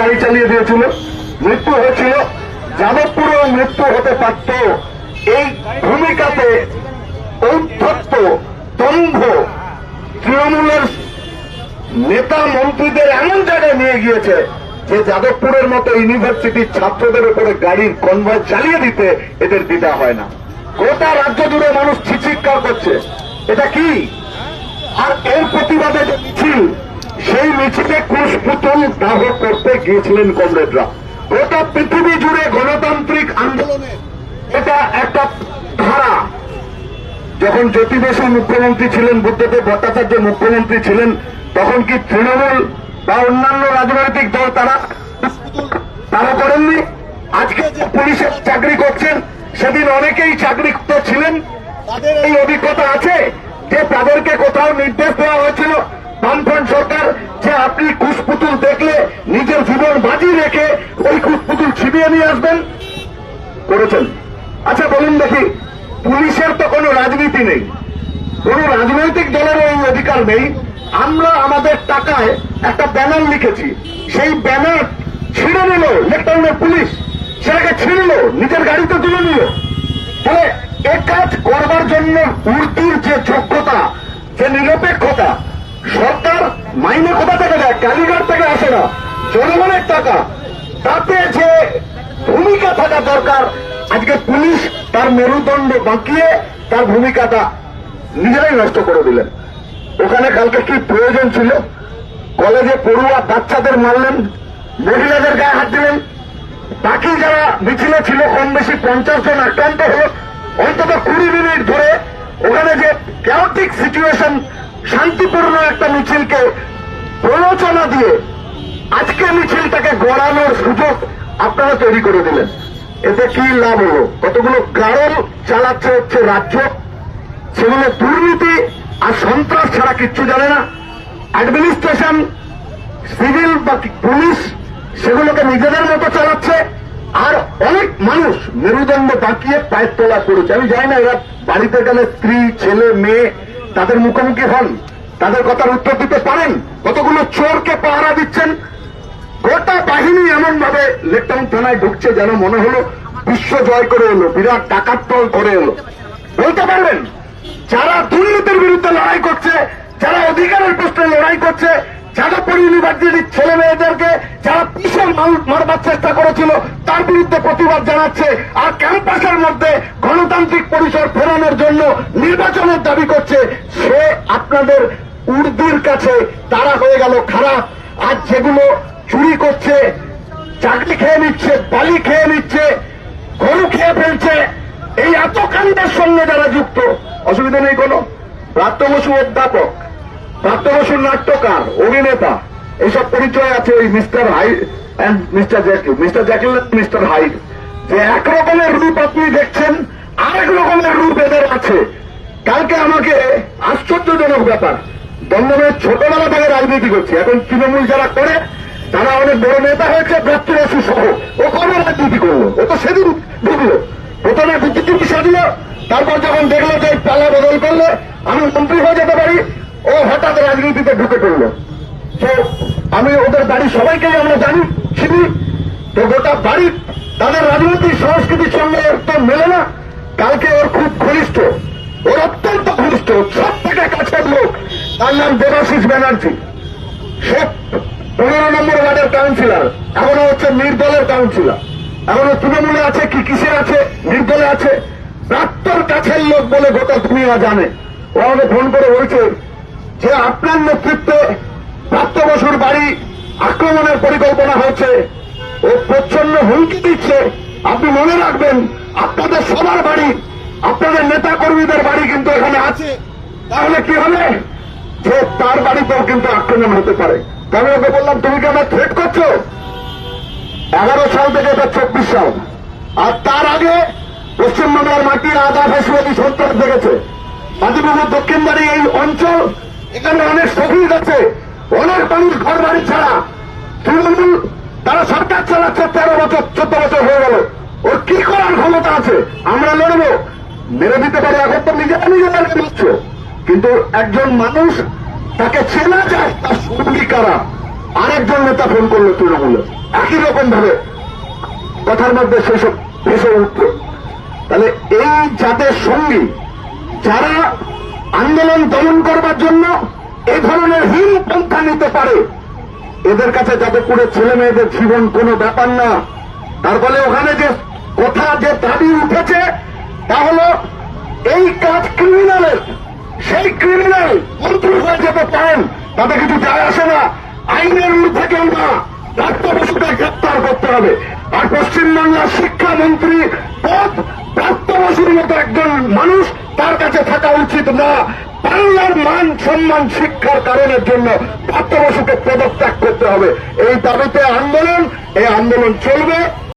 গাড়ি চালিয়ে দিয়েছিল। মৃত্যু হয়েছিল। যাদবপুরেও মৃত্যু হতে পারত। এই ভূমিকাতে ঔদ্ধত্য দম্ভ তৃণমূলের নেতা মন্ত্রীদের এমন জায়গায় নিয়ে গিয়েছে যে যাদবপুরের মতো ইউনিভার্সিটির ছাত্রদের উপরে গাড়ির কনভয় চালিয়ে দিতে এদের দ্বিধা হয় না। গোটা রাজ্য জুড়ে মানুষ চিৎকার করছে। এটা কি? আর এর প্রতিবাদে যে মিছিল সেই মিছিলে কুশ পুতুল দাহ করতে গিয়েছিলেন কমরেডরা। গোটা পৃথিবী জুড়ে গণতান্ত্রিক আন্দোলনে এটা একটা ধারা। যখন জ্যোতি বসু মুখ্যমন্ত্রী ছিলেন, বুদ্ধদেব ভট্টাচার্য মুখ্যমন্ত্রী ছিলেন, তখন কি তৃণমূল বা অন্যান্য রাজনৈতিক দল তারা তারা করেননি? আজকে যে পুলিশের চাকরি করছেন, সেদিন অনেকেই চাকরি ছিলেন। তাদের এই অভিজ্ঞতা আছে যে তাদেরকে কোথাও নির্দেশ দেওয়া হয়েছিল বামফ্রন্ট সরকার যে আপনি কুশপুতুল দেখলে নিজের জীবন বাজি রেখে ওই কুশপুতুল ছিনিয়ে নিয়ে আসবেন? করেছেন। আচ্ছা বলুন দেখি, পুলিশের তো কোনো রাজনীতি নেই। কোন রাজনৈতিক দলের এই অধিকার নেই। আমরা আমাদের টাকায় একটা ব্যানার লিখেছি। সেই ব্যানার ছিঁড়ে নিল লেফটেন্যান্ট পুলিশ। সেটাকে ছিঁড়ল নিজের গাড়িতে তুলে নিল। তাহলে এ কাজ করবার জন্য উর্দির যে যোগ্যতা, যে নিরপেক্ষতা, সরকার মাইনে কোথা থেকে দেয়? কালীঘাট থেকে আসে না। জনগণের টাকা। তাতে যে ভূমিকা থাকা দরকার, আজকে পুলিশ তার মেরুদণ্ড বাঁকিয়ে তার ভূমিকাটা নিজেরাই নষ্ট করে দিলেন। ওখানে কালকে কি প্রয়োজন ছিল? কলেজে পড়ুয়া বাচ্চাদের মারলেন, মহিলাদের গায়ে হাত দিলেন। বাকি যারা মিছিলে ছিল কম বেশি পঞ্চাশ জন আক্রান্ত হল। অন্তত কুড়ি মিনিট ধরে ওখানে যে ক্যাওটিক সিচুয়েশন শান্তিপূর্ণ একটা মিছিলকে প্ররোচনা দিয়ে গড়ানোর সুযোগ আপনারা তৈরি করে দিলেন। এতে কি লাভ হলো? কতগুলো গাড়ল চালাচ্ছে হচ্ছে রাজ্য? সেগুলো দুর্নীতি আর সন্ত্রাস ছাড়া কিচ্ছু জানে না। অ্যাডমিনিস্ট্রেশন সিভিল বা পুলিশ, সেগুলোকে নিজেদের মতো চালাচ্ছে আর অনেক মানুষ মেরুদণ্ড বাঁকিয়ে পায়ের তোলা করেছে। আমি জানি না এরা বাড়িতে গেলে স্ত্রী, ছেলে, মেয়ে, তাদের মুখোমুখি হন, তাদের কথার উত্তর দিতে পারেন। কতগুলো চোরকে পাহারা দিচ্ছেন গোটা বাহিনী এমন ভাবে লেকটাউন থানায় ঢুকছে যেন মনে হলো বিশ্ব জয় করে এলো, বিরাট ডাকাত দল করে এলো। বলতে পারবেন, যারা দুর্নীতির বিরুদ্ধে লড়াই করছে, যারা অধিকারের প্রশ্নে লড়াই করছে যাদবপুর ইউনিভার্সিটির ছেলে মেয়েদেরকে, যারা ভীষণ মার- মারবার চেষ্টা করেছিল, তার বিরুদ্ধে প্রতিবাদ জানাচ্ছে, আর ক্যাম্পাসের মধ্যে গণতান্ত্রিক পরিসর ফেরানোর জন্য নির্বাচনের দাবি করছে, সে আপনাদের উর্দুর কাছে তারা হয়ে গেল খারাপ আর যেগুলো চুরি করছে চাকরি খেয়ে নিচ্ছে, বালি খেয়ে নিচ্ছে, গরু খেয়ে ফেলছে। এই এত কাণ্ডের সঙ্গে যারা যুক্ত, অসুবিধা নেই কোনো। প্রাপ্ত বসু অধ্যাপক, প্রাপ্ত বসুর নাট্যকার, অভিনেতা, এইসব পরিচয় আছে ওই Mr Hyde and Mr Jekyll Mr Jekyll, Mr Hyde যে এক রকমের রূপ আপনি দেখছেন, আরেক রকমের রূপ এদের আছে। কালকে আমাকে আশ্চর্যজনক ব্যাপার, দমদমের ছোটবেলা থেকে রাজনীতি করছি, এখন তৃণমূল যারা করে তারা অনেক বড় নেতা হয়েছে প্রাপ্তি সহ। ও কবে রাজনীতি করল? ও তো সেদিন ঢুকলো। প্রথমে বুদ্ধিজীবী সাজলো, তারপর যখন দেখল যে পালা বদল করলে, আমি মন্ত্রী হয়ে যেতে পারি, ও হঠাৎ রাজনীতিতে ঢুকে পড়ল। তো আমি ওদের বাড়ির সবাইকে আমরা জানি, চিনি, তো গোটা বাড়ি তাদের রাজনৈতিক সংস্কৃতির সঙ্গে তো মেলে না। কালকে ওর খুব ঘনিষ্ঠ, ওর অত্যন্ত ঘনিষ্ঠ, সব থেকে কাছের লোক। তার নাম দেবাশিস ব্যানার্জি। সে পনেরো নম্বর ওয়ার্ডের কাউন্সিলর এখনও হচ্ছে নির্দলের কাউন্সিলর এখনও তৃণমূলে আছে কি, কিসের আছে? নির্দলে আছে। প্রাক্তর কাছের লোক বলে গোটা দুনিয়া জানে। ও আমাকে ফোন করে বলছে যে আপনার নেতৃত্বে প্রাপ্ত বসুর বাড়ি আক্রমণের পরিকল্পনা হয়েছে। ও প্রচ্ছন্ন হুমকি দিচ্ছে। আপনি মনে রাখবেন, আপনাদের সবার বাড়ি, আপনাদের নেতা কর্মীদের বাড়ি কিন্তু এখানে আছে। তাহলে কি হবে? যে তার বাড়িতেও কিন্তু আক্রমণ হতে পারে। আমি ওকে বললাম, তুমি কি আমার থ্রেট করছ? এগারো সাল থেকে এটা চব্বিশ সাল। আর তার আগে পশ্চিমবাংলার মাটির আধা ফেসিবাদী সন্ত্রাস দেখেছে। মাদিবাবুর দক্ষিণ বাড়ি এই অঞ্চল, এখানে অনেক শহীদ আছে। অনেক মানুষ ঘর বাড়ি ছাড়া। তৃণমূল, তারা সরকার চালাচ্ছে, তেরো বছর, চোদ্দ বছর হয়ে গেল। ওর কি করার ক্ষমতা আছে? আমরা লড়বো। মেরে দিতে পারে এখন তো নিজেরা নিজেদেরকে মারছ। কিন্তু একজন মানুষ তাকে চেনা যায় তার সঙ্গী কারা? আরেকজন নেতা ফোন করল তৃণমূলে। একই রকম ভাবে কথার মধ্যে সেসব ভেসে উঠল। তাহলে এই যাদের সঙ্গী যারা আন্দোলন দমন করবার জন্য এই ধরনের হীন পন্থা নিতে পারে, এদের কাছে যাদবপুরের ছেলে মেয়েদের জীবন কোনো ব্যাপার না। তার ফলে ওখানে যে কথা, যে দাবি উঠেছে, তা হলো এই কাজ ক্রিমিনালের সেই ক্রিমিনাল মন্ত্রী হয়ে যেতে পারেন তাতে কিছু যায় আসে না। আইনের ঊর্ধ্বে কেউ না। রাষ্ট্র বসুকে গ্রেপ্তার করতে হবে। আর পশ্চিমবাংলার শিক্ষামন্ত্রী পদ প্রাপ্ত বসুর মতো একজন মানুষ তার কাছে থাকা উচিত না। বাংলার মান সম্মান শিক্ষার কারণের জন্য প্রাত্যবসুকে পদত্যাগ করতে হবে। এই দাবিতে আন্দোলন, এই আন্দোলন চলবে।